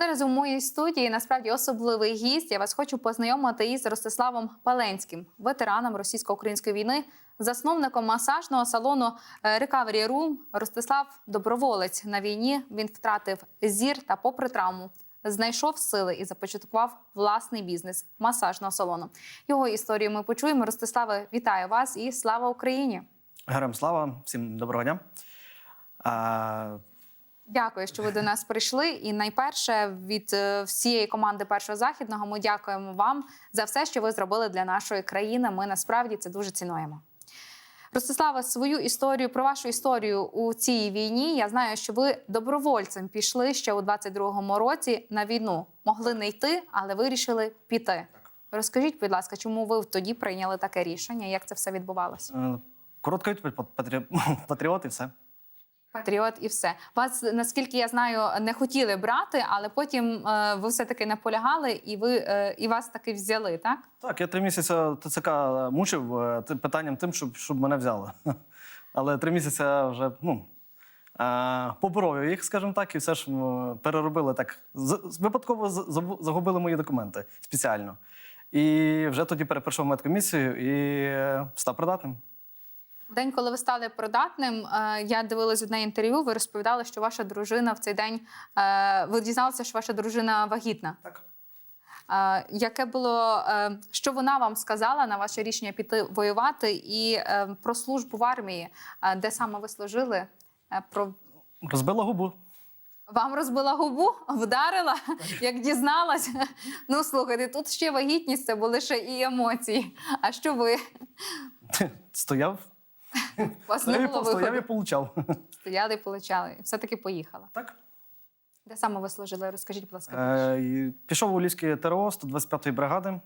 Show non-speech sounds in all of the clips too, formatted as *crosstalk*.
Зараз у моїй студії насправді особливий гість. Я вас хочу познайомити із Ростиславом Паленським, ветераном російсько-української війни, засновником масажного салону е, Recovery Room. Ростислав доброволець на війні. Він втратив зір та, попри травму, знайшов сили і започаткував власний бізнес масажного салону. Його історію ми почуємо. Ростиславе, вітаю вас і слава Україні! Героям слава, всім доброго дня. Дякую, що ви до нас прийшли. І найперше від е, всієї команди першого західного ми дякуємо вам за все, що ви зробили для нашої країни. Ми насправді це дуже цінуємо. Ростислава, свою історію про вашу історію у цій війні. Я знаю, що ви добровольцем пішли ще у 22-му році на війну. Могли не йти, але вирішили піти. Розкажіть, будь ласка, чому ви тоді прийняли таке рішення? Як це все відбувалося? е, коротка відповідь патрі... *laughs* патріот і все. Патріот і все. Вас, наскільки я знаю, не хотіли брати, але потім е, ви все-таки наполягали, і ви е, і вас таки взяли, так? Так, я три місяці ТЦК мучив е, питанням тим, щоб, щоб мене взяли. *laughs* Але три місяці вже ну, е, поборов їх, скажімо так, і все ж переробили так. З- Випадково загубили мої документи спеціально. І вже тоді перепрошов медкомісію і став придатним. В день, коли ви стали придатним, е, я дивилась одне інтерв'ю. Ви розповідали, що ваша дружина в цей день е, ви дізналися, що ваша дружина вагітна. Так. Е, яке було що вона вам сказала на ваше рішення піти воювати і про службу в армії, де саме ви служили? Про Розбила губу. Вам розбила губу, вдарила, як дізналась. Ну слухайте, тут ще вагітність, це були ще і емоції. А що ви? Стояв, *laughs* вас не було і- получав. *laughs* Стояли і получали. Все-таки поїхала. Так. Де саме ви служили? Розкажіть, будь ласка. Е, пішов у Львівське ТРО 125-ї бригади. Е,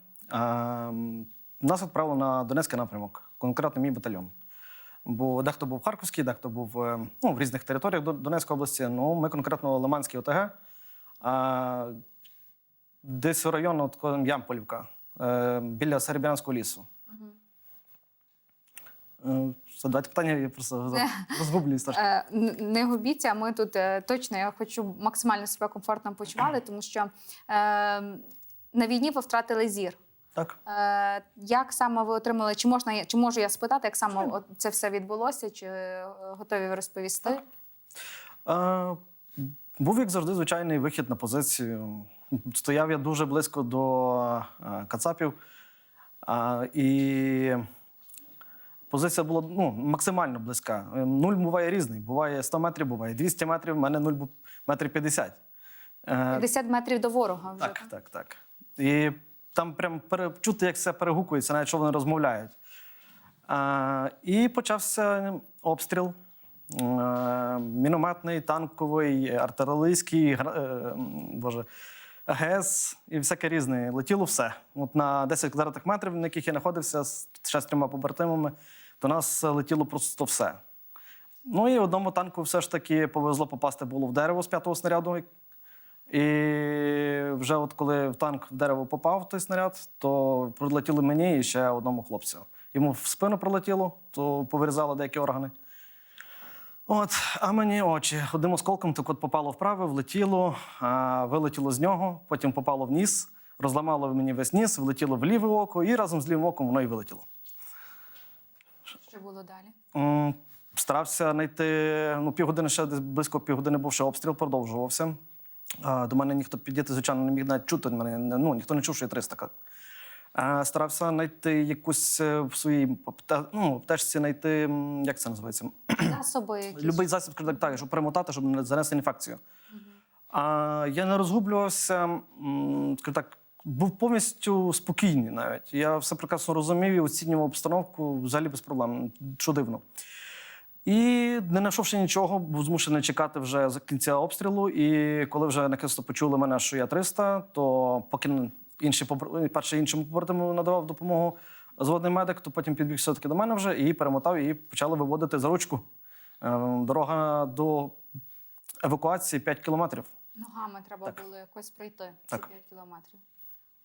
нас відправили на Донецький напрямок, конкретно мій батальйон. Бо дехто був в Харківській, дехто був ну, в різних територіях Донецької області. Ну, ми конкретно Лиманський ОТГ. Е, десь в району от, Ямполівка, е, біля Серебрянського лісу. Е, все, давайте питання, я просто трошки. *laughs* Е, Не губіться, ми тут е, точно я хочу максимально себе комфортно почували, *clears throat* тому що е, на війні ви втратили зір. Так. Е, як саме ви отримали? Чи можна чи можу я спитати, як саме от це все відбулося? Чи готові ви розповісти? Е, був, як завжди, звичайний вихід на позицію. Стояв я дуже близько до е, кацапів. Е, і позиція була ну, максимально близька. Е, Нуль буває різний. Буває 100 метрів, буває 200 метрів, в мене нуль був метрів 50. Е, 50 метрів до ворога вже. так, так, так. І там прям чути, як все перегукується, навіть що вони розмовляють. А, і почався обстріл. Е, мінометний, танковий, артилерійський, е, боже, ГЕС і всяке різне. Летіло все. От на 10 квадратних метрів, на яких я знаходився з ще з трьома побратимами, то нас летіло просто все. Ну і одному танку все ж таки повезло попасти було в дерево з п'ятого снаряду. І вже от коли в танк в дерево попав той снаряд, то прилетіли мені і ще одному хлопцю. Йому в спину прилетіло, то повирізало деякі органи. От, а мені очі. Одним осколком так от попало вправо, влетіло, вилетіло з нього, потім попало в ніс, розламало мені весь ніс, влетіло в ліве око, і разом з лівим оком воно і вилетіло. Що було далі? Старався знайти ну, півгодини ще десь близько півгодини був ще обстріл, продовжувався. До мене ніхто підійти, звичайно, не міг навіть чути. Мене, ну, ніхто не чув, що я 300. А, Старався знайти якусь е, в своїй ну, аптечці знайти, як це називається? *clears throat* Засоби якісь? Любий засіб, так, щоб перемотати, щоб не занести інфекцію. А я не розгублювався, скажімо так, був повністю спокійний навіть. Я все прекрасно розумів і оцінював обстановку взагалі без проблем. Що дивно. І не знайшовши нічого, був змушений чекати вже за кінця обстрілу. І коли вже наконець почули мене, що я 300, то поки інші перше іншому побратиму надавав допомогу зводний медик, то потім підбіг все-таки до мене вже і перемотав, і почали виводити за ручку. Е, Дорога до евакуації 5 кілометрів. Ногами треба було якось пройти ці Так. 5 кілометрів.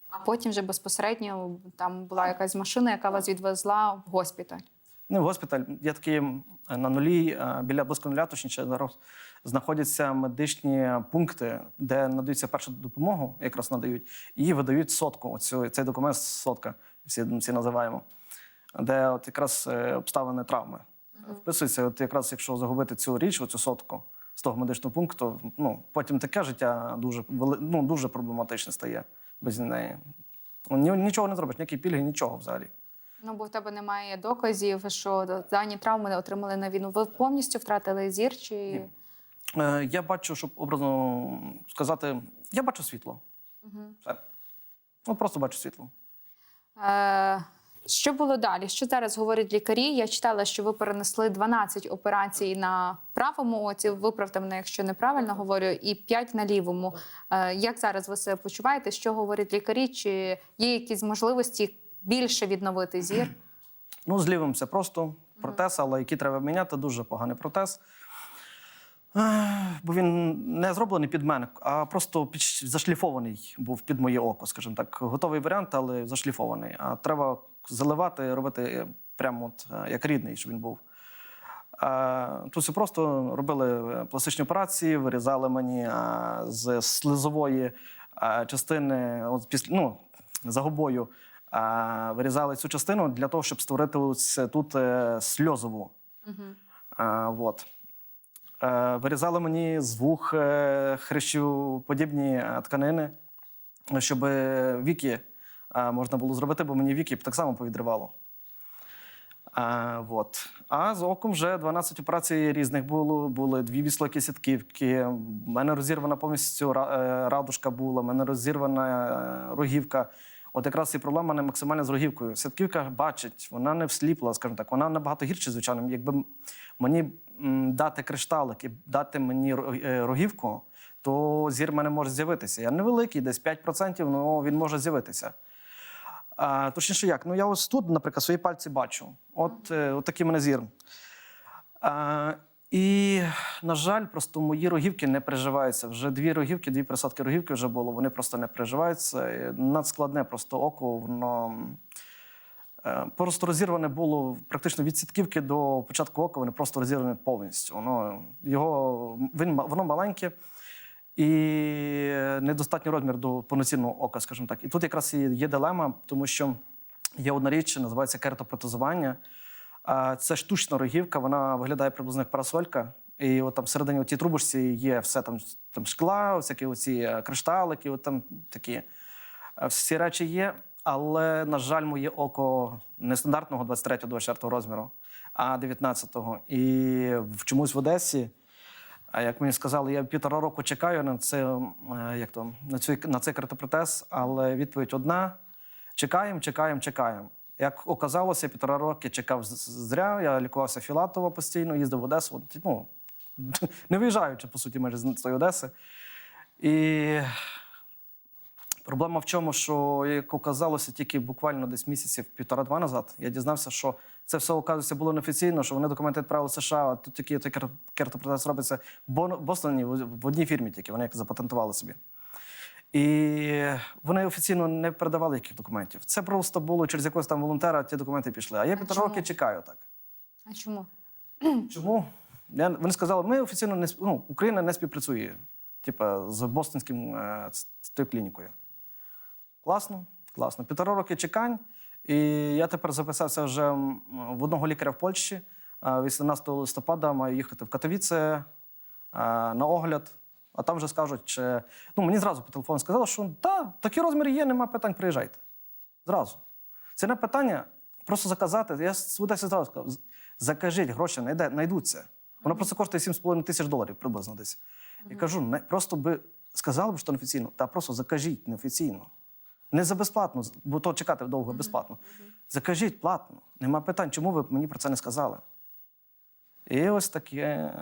А потім вже безпосередньо там була якась машина, яка вас відвезла в госпіталь. Ну, госпіталь є такий на нулі, е, біля близько нуля, точніше, зараз знаходяться медичні пункти, де надаються першу допомогу, якраз надають, і видають сотку. Оцю, цей документ сотка, всі, всі називаємо, де от якраз е, обставини травми. Вписується, от якраз якщо загубити цю річ, оцю сотку з того медичного пункту, ну, потім таке життя дуже, ну, дуже проблематичне стає без неї. Нічого не зробиш, ніякі пільги, нічого взагалі. Ну, бо в тебе немає доказів, що дані травми не отримали на війну. Ви повністю втратили зір чи Е, Я бачу, щоб образно сказати, я бачу світло. Все. Ну, просто бачу світло. Е, що було далі? Що зараз говорять лікарі? Я читала, що ви перенесли 12 операцій на правому оці. Виправте мене, якщо неправильно говорю, і 5 на лівому. Е, як зараз ви себе почуваєте? Що говорять лікарі? Чи є якісь можливості більше відновити зір? Ну, з лівим це просто протез, але який треба міняти, дуже поганий протез. Бо він не зроблений під мене, а просто під, зашліфований був під моє око, скажімо так. Готовий варіант, але зашліфований. А треба заливати, робити прямо от, е, як рідний, щоб він був. Е, Тут все просто робили е, пластичні операції, вирізали мені е, з слизової е, частини, от після, ну, за губою, е, вирізали цю частину для того, щоб створити ось тут е, сльозову. Е, Вот. Е, Вирізали мені з вух е, хрещоподібні е, тканини, щоб е, віки е, можна було зробити, бо мені віки так само повідривало. А, вот. а з оком вже 12 операцій різних було. Були дві віслокі сітківки. У мене розірвана повністю е, радужка була, у мене розірвана е, рогівка. От якраз і проблема не максимально з рогівкою. Сітківка бачить, вона не всліпла, скажімо так, вона набагато гірше, звичайно. Якби мені дати кришталик і дати мені е, рогівку, то зір мене може з'явитися. Я невеликий, десь 5%, але він може з'явитися. А, точніше, як? Ну, я ось тут, наприклад, свої пальці бачу. От, е, от такий мене зір. А, і, на жаль, просто мої рогівки не переживаються. Вже дві рогівки, дві присадки рогівки вже було, вони просто не переживаються. Надскладне просто око, воно. е, Просто розірване було практично від сітківки до початку ока, вони просто розірвані повністю. Воно, його, він, воно маленьке і недостатній розмір до повноцінного ока, скажімо так. І тут якраз і є дилема, тому що є одна річ, називається кератопротезування. Це штучна рогівка, вона виглядає приблизно як парасолька. І от там всередині ті трубочці є все там, там шкла, всякі оці е, кришталики, от там такі. Е, Всі речі є, але, на жаль, моє око не стандартного 23-24 розміру, а 19-го. І чомусь в Одесі, а як мені сказали, я півтора року чекаю на це, е, як то, на, цю, на цей картопретез, але відповідь одна: чекаємо, чекаємо, чекаємо. Як оказалося, півтора роки чекав зря. Я лікувався Філатово постійно, їздив в Одесу. Ну, *laughs* не виїжджаючи, по суті, майже з цієї Одеси. І проблема в чому, що як оказалося тільки буквально десь місяців півтора-два назад, я дізнався, що це все оказується було неофіційно, що вони документи відправили в США, а тут такий кертопроцес робиться в Бостоні в одній фірмі тільки, вони як запатентували собі. І вони офіційно не передавали яких документів. Це просто було через якогось там волонтера ті документи пішли. А я півтора роки чекаю так. А чому? *clears throat* Чому? Я, вони сказали, ми офіційно не ну, Україна не співпрацює, типа, з бостонським е, клінікою. Класно, класно. Півтора роки чекань. І я тепер записався вже в одного лікаря в Польщі. Е, 18 листопада маю їхати в Катовіце на огляд. А там вже скажуть, чи... ну мені зразу по телефону сказали, що так, такі розміри є, нема питань, приїжджайте. Зразу. Це не питання просто заказати. Я з зразу сказав, закажіть, гроші найде, знайдуться. Воно просто коштує 7,5 тисяч доларів приблизно десь. Я кажу, не, просто би сказали б, що неофіційно, та просто закажіть неофіційно. Не за безплатно, бо то чекати довго безплатно. Закажіть платно. Нема питань, чому ви мені про це не сказали? І ось таке.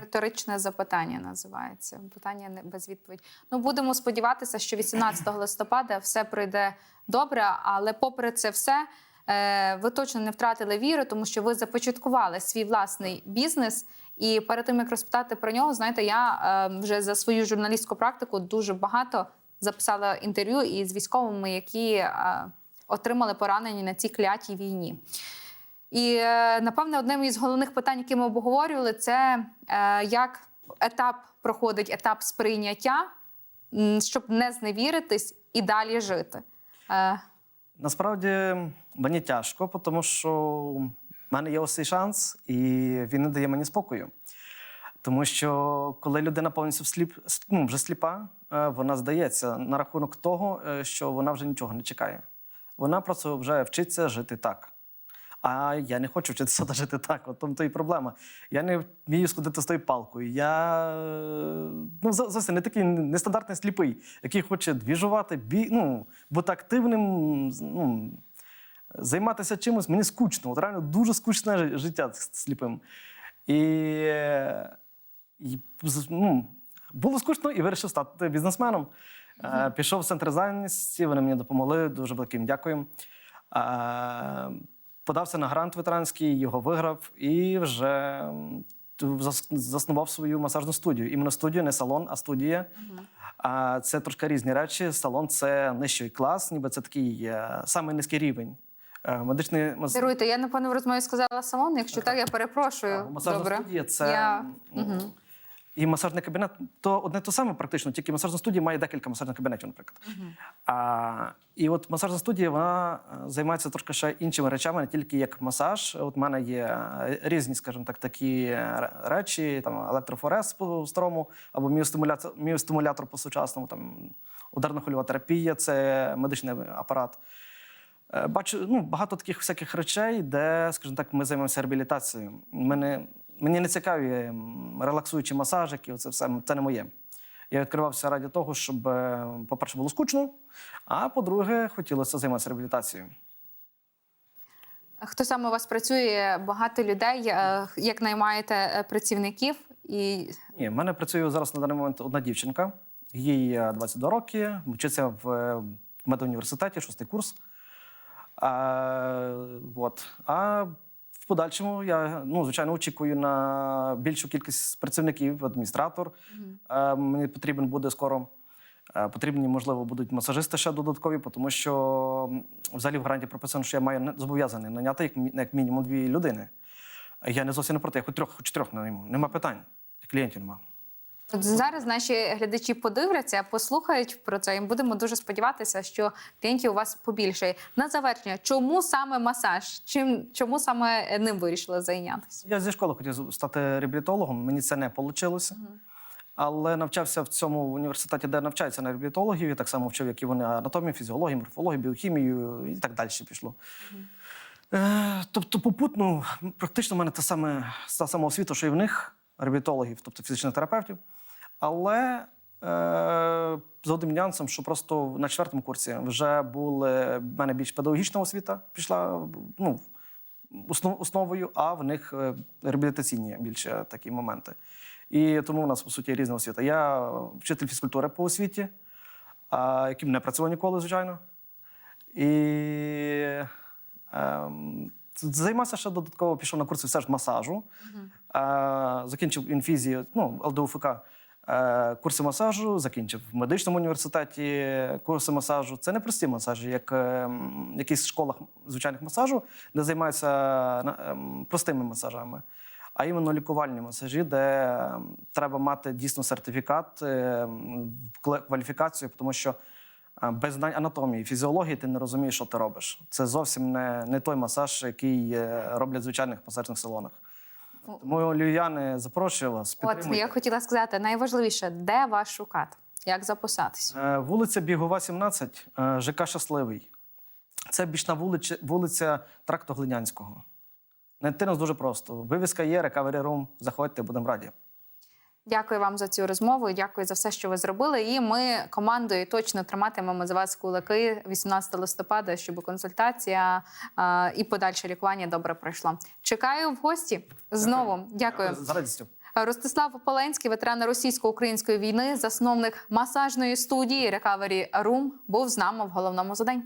Риторичне запитання називається. Питання без відповідь. Ну будемо сподіватися, що 18 *coughs* листопада все пройде добре, але попри це все. е, Ви точно не втратили віру, тому що ви започаткували свій власний бізнес. І перед тим як розпитати про нього, знаєте, я е, вже за свою журналістську практику дуже багато записала інтерв'ю із військовими, які е, отримали поранення на цій клятій війні. І е, напевне, одним із головних питань, які ми обговорювали, це е, як етап проходить етап сприйняття, щоб не зневіритись і далі жити. Насправді мені тяжко, тому що в мене є ось цей шанс, і він не дає мені спокою. Тому що коли людина повністю сліп, ну, вже сліпа, е, вона здається на рахунок того, е, що вона вже нічого не чекає. Вона просто вже вчиться жити так. А я не хочу вчитися *laughs* жити так. От тому то і проблема. Я не вмію сходити з тою палкою. Я е, ну, зовсім не такий нестандартний сліпий, який хоче двіжувати, бі, ну, бути активним, ну, займатися чимось. Мені скучно. От реально дуже скучне життя з сліпим. І, і ну, було скучно і вирішив стати бізнесменом. Е, Пішов в центр зайнятості, вони мені допомогли, дуже великим дякую. Е, Подався на грант ветеранський, його виграв і вже заснував свою масажну студію. Іменно студію, не салон, а студія. А це трошки різні речі. Салон це нижчий клас, ніби це такий е, самий низький рівень. Медичний. Даруйте, я напевно в розмові сказала салон. Якщо так, я перепрошую. масажна Добре. студія це Я... м, і масажний кабінет то одне то саме практично, тільки масажна студія має декілька масажних кабінетів, наприклад. А, і от масажна студія вона е, займається трошки ще іншими речами, не тільки як масаж. От в мене є е, різні, скажімо так, такі е, речі, там електрофорез по старому або міостимулятор, міостимулятор по сучасному, там ударно-хвильова терапія, це медичний апарат. Бачу ну, багато таких всяких речей, де, скажімо так, ми займаємося реабілітацією. Мене, мені не цікаві м, релаксуючі масажики, оце все це не моє. Я відкривався раді того, щоб, е, по-перше, було скучно, а по-друге, хотілося займатися реабілітацією. Хто саме у вас працює? Багато людей, е, як наймаєте е, працівників, і Ні, в мене працює зараз на даний момент одна дівчинка, їй е, 22 роки, вчиться в медуніверситеті, шостий курс. А, от. а в подальшому я, ну, звичайно, очікую на більшу кількість працівників, адміністратор. Е, Мені потрібен буде скоро. е, Потрібні, можливо, будуть масажисти ще додаткові, тому що взагалі в гранті прописано, що я маю зобов'язаний наняти як, мі- як мінімум дві людини. Я не зовсім не проти, я хоч трьох, хоч трьох найму. Нема питань. Клієнтів нема. Зараз наші глядачі подивляться, послухають про це, і будемо дуже сподіватися, що клієнтів у вас побільшає. На завершення, чому саме масаж? Чим чому саме ним вирішили зайнятися? Я зі школи хотів стати реабілітологом, мені це не вийшло. Але навчався в цьому університеті, де навчаються на реабілітологів. Я так само вчив, як і вони анатомію, фізіологію, морфологію, біохімію і так далі пішло. Е, тобто, попутно, практично в мене та саме, та сама освіта, що і в них, реабілітологів, тобто фізичних терапевтів. Але е, за одним нюансом, що просто на четвертому курсі вже були в мене більш педагогічна освіта, пішла ну, основ, основою, а в них е, реабілітаційні більше такі моменти. І тому у нас, по суті, різна освіта. Я вчитель фізкультури по освіті, а, яким не працював ніколи, звичайно. І ем, займався ще додатково, пішов на курси все ж масажу. Е, закінчив інфізію, ну, ЛДУФК. Е, Курси масажу, закінчив в медичному університеті курси масажу. Це не прості масажі, як е, в якихось школах звичайних масажу, де займаються ем, простими масажами, а іменно лікувальні масажі, де треба мати дійсно сертифікат, кваліфікацію, тому що е, без знань анатомії, фізіології ти не розумієш, що ти робиш. Це зовсім не, не той масаж, який е, роблять в звичайних масажних салонах. Тому львів'яни, запрошую вас. От підтримуйте. я хотіла сказати, найважливіше, де вас шукати, як записатись? Е, Вулиця Бігова, 17, е, ЖК Щасливий. Це бічна вулиця, вулиця Тракту Глинянського. Найти нас дуже просто. Вивіска є, рекавері рум. Заходьте, будемо раді. Дякую вам за цю розмову. Дякую за все, що ви зробили. І ми командою точно триматимемо за вас кулаки 18 листопада, щоб консультація е, і подальше лікування добре пройшло. Чекаю в гості знову. Дякую. З радістю. Ростислав Поленський, ветеран російсько-української війни, засновник масажної студії Recovery Room, був з нами в головному за день.